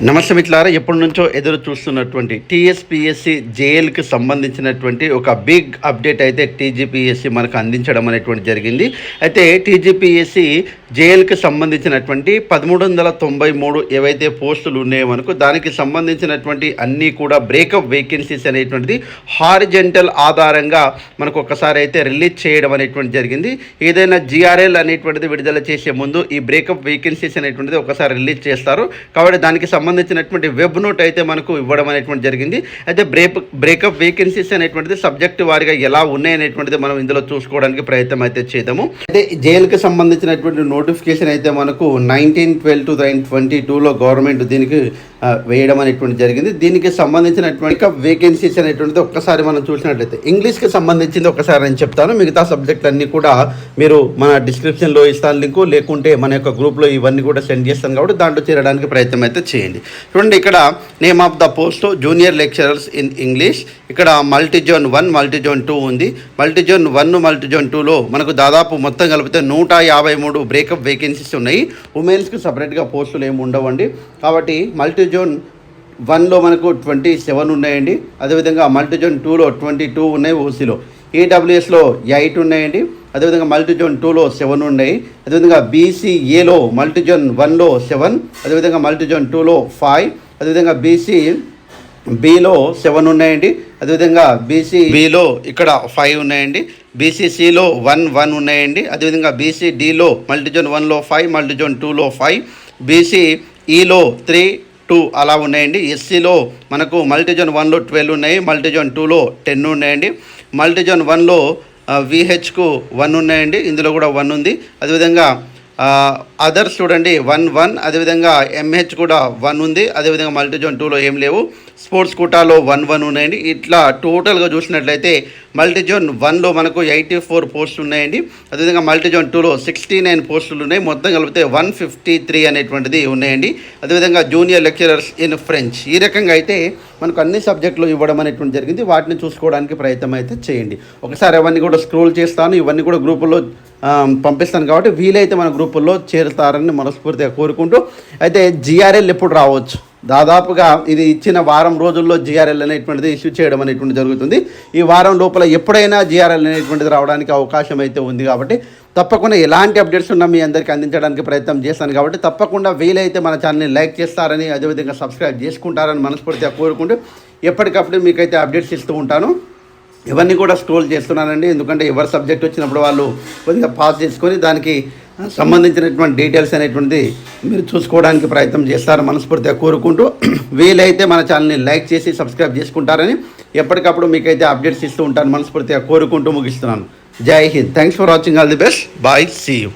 నమస్తే మిట్లారా ఎప్పటి నుంచో ఎదురు చూస్తున్నటువంటి టీఎస్పిఎస్సి జేఎల్కి సంబంధించినటువంటి ఒక బిగ్ అప్డేట్ అయితే టీజీపీఎస్సి మనకు అందించడం అనేటువంటి జరిగింది. అయితే టీజీపీఎస్సి జేఎల్కి సంబంధించినటువంటి పదమూడు వందల తొంభై మూడు ఏవైతే పోస్టులు ఉన్నాయో మనకు దానికి సంబంధించినటువంటి అన్నీ కూడా బ్రేకప్ వేకెన్సీస్ అనేటువంటిది హారిజెంటల్ ఆధారంగా మనకు ఒకసారి అయితే రిలీజ్ చేయడం అనేటువంటి జరిగింది. ఏదైనా జిఆర్ఎల్ అనేటువంటిది విడుదల చేసే ముందు ఈ బ్రేకప్ వేకెన్సీస్ అనేటువంటిది ఒకసారి రిలీజ్ చేస్తారు. కాబట్టి దానికి సంబంధించినటువంటి వెబ్ నోట్ అయితే మనకు ఇవ్వడం అనేటువంటి జరిగింది. అయితే బ్రేక్ బ్రేకప్ వేకెన్సీస్ అనేటువంటిది సబ్జెక్ట్ వారిగా ఎలా ఉన్నాయి అనేటువంటిది మనం ఇందులో చూసుకోవడానికి ప్రయత్నం అయితే చేద్దాము. అయితే జైలుకి సంబంధించినటువంటి నోటిఫికేషన్ అయితే మనకు nineteen twelve two thousand twenty టూలో గవర్నమెంట్ దీనికి వేయడం అనేటువంటి జరిగింది. దీనికి సంబంధించినటువంటి వేకెన్సీస్ అనేటువంటిది ఒక్కసారి మనం చూసినట్లయితే ఇంగ్లీష్కి సంబంధించింది ఒకసారి నేను చెప్తాను. మిగతా సబ్జెక్ట్ అన్నీ కూడా మీరు మన డిస్క్రిప్షన్లో ఇస్తాను లింకు లేకుంటే మన యొక్క గ్రూప్లో ఇవన్నీ కూడా సెండ్ చేస్తాను కాబట్టి దాంట్లో చేరడానికి ప్రయత్నం అయితే చేయండి. చూడండి ఇక్కడ name of the post junior lecturers in English ఇక్కడ మల్టీజోన్ వన్ మల్టీజోన్ టూ ఉంది. మల్టీజోన్ వన్ మల్టీజోన్ టూలో మనకు దాదాపు మొత్తం కలిపితే నూట యాభై మూడు బ్రేకప్ వేకెన్సీస్ ఉన్నాయి. ఉమెన్స్కి సపరేట్గా పోస్టులు ఏమి ఉండవండి. కాబట్టి మల్టీ మల్టీజోన్ వన్లో మనకు ట్వంటీ సెవెన్ ఉన్నాయండి. అదేవిధంగా మల్టీజోన్ టూలో ట్వంటీ టూ ఉన్నాయి ఓసీలో. ఏడబ్ల్యూఎస్లో ఎయిట్ ఉన్నాయండి. అదేవిధంగా మల్టీజోన్ టూలో సెవెన్ ఉన్నాయి. అదేవిధంగా బీసీఏలో మల్టీజోన్ వన్లో సెవెన్ అదేవిధంగా మల్టీజోన్ టూలో ఫైవ్ అదేవిధంగా బీసీ బిలో సెవెన్ ఉన్నాయండి. అదేవిధంగా బీసీ బిలో ఇక్కడ ఫైవ్ ఉన్నాయండి. బీసీసీలో వన్ వన్ ఉన్నాయండి. అదేవిధంగా బీసీ డిలో మల్టీజోన్ వన్లో ఫైవ్ మల్టీజోన్ టూలో ఫైవ్ బీసీ ఈలో త్రీ టూ అలా ఉన్నాయండి. ఎస్సీలో మనకు మల్టీజోన్ వన్లో ట్వెల్వ్ ఉన్నాయి. మల్టీజోన్ టూలో టెన్ ఉన్నాయండి. మల్టీజోన్ వన్లో విహెచ్కు వన్ ఉన్నాయండి. ఇందులో కూడా వన్ ఉంది. అదేవిధంగా అదర్స్ చూడండి వన్ వన్ అదేవిధంగా ఎంహెచ్ కూడా వన్ ఉంది. అదేవిధంగా మల్టీజోన్ టూలో ఏం లేవు. స్పోర్ట్స్ కోటాలో వన్ వన్ ఉన్నాయండి. ఇట్లా టోటల్గా చూసినట్లయితే మల్టీజోన్ వన్లో మనకు ఎయిటీ ఫోర్ పోస్టులు ఉన్నాయండి. అదేవిధంగా మల్టీజోన్ టూలో సిక్స్టీ నైన్ పోస్టులు ఉన్నాయి. మొత్తం కలిపితే వన్ ఫిఫ్టీ త్రీ అనేటువంటిది ఉన్నాయండి. అదేవిధంగా జూనియర్ లెక్చరర్స్ ఇన్ ఫ్రెంచ్ ఈ రకంగా అయితే మనకు అన్ని సబ్జెక్టులు ఇవ్వడం అనేటువంటి జరిగింది. వాటిని చూసుకోవడానికి ప్రయత్నం అయితే చేయండి. ఒకసారి అవన్నీ కూడా స్క్రోల్ చేస్తాను. ఇవన్నీ కూడా గ్రూపుల్లో పంపిస్తాను కాబట్టి వీలైతే మన గ్రూపుల్లో చేరుతారని మనస్ఫూర్తిగా కోరుకుంటూ అయితే జిఆర్ఎల్ ఎప్పుడు రావచ్చు? దాదాపుగా ఇది ఇచ్చిన వారం రోజుల్లో జిఆర్ఎల్ అనేటువంటిది ఇష్యూ చేయడం అనేటువంటి జరుగుతుంది. ఈ వారం లోపల ఎప్పుడైనా జిఆర్ఎల్ అనేటువంటిది రావడానికి అవకాశం అయితే ఉంది కాబట్టి తప్పకుండా ఎలాంటి అప్డేట్స్ ఉన్నా మీ అందరికీ అందించడానికి ప్రయత్నం చేస్తాను కాబట్టి తప్పకుండా వీలైతే మన ఛానల్ని లైక్ చేస్తారని అదేవిధంగా సబ్స్క్రైబ్ చేసుకుంటారని మనస్ఫూర్తిగా కోరుకుంటూ ఎప్పటికప్పుడు మీకైతే అప్డేట్స్ ఇస్తూ ఉంటాను. ఇవన్నీ కూడా స్క్రోల్ చేస్తున్నానండి. ఎందుకంటే ఎవరి సబ్జెక్ట్ వచ్చినప్పుడు వాళ్ళు కొద్దిగా పాస్ చేసుకొని దానికి సంబంధించినటువంటి డీటెయిల్స్ అనేటువంటిది మీరు చూసుకోవడానికి ప్రయత్నం చేస్తారు మనస్ఫూర్తిగా కోరుకుంటూ వీలైతే మన ఛానల్ని లైక్ చేసి సబ్స్క్రైబ్ చేసుకుంటారని ఎప్పటికప్పుడు మీకైతే అప్డేట్స్ ఇస్తూ ఉంటాను. మనస్ఫూర్తిగా కోరుకుంటూ ముగిస్తున్నాను. Jai Hind. Thanks for watching all the best bye see you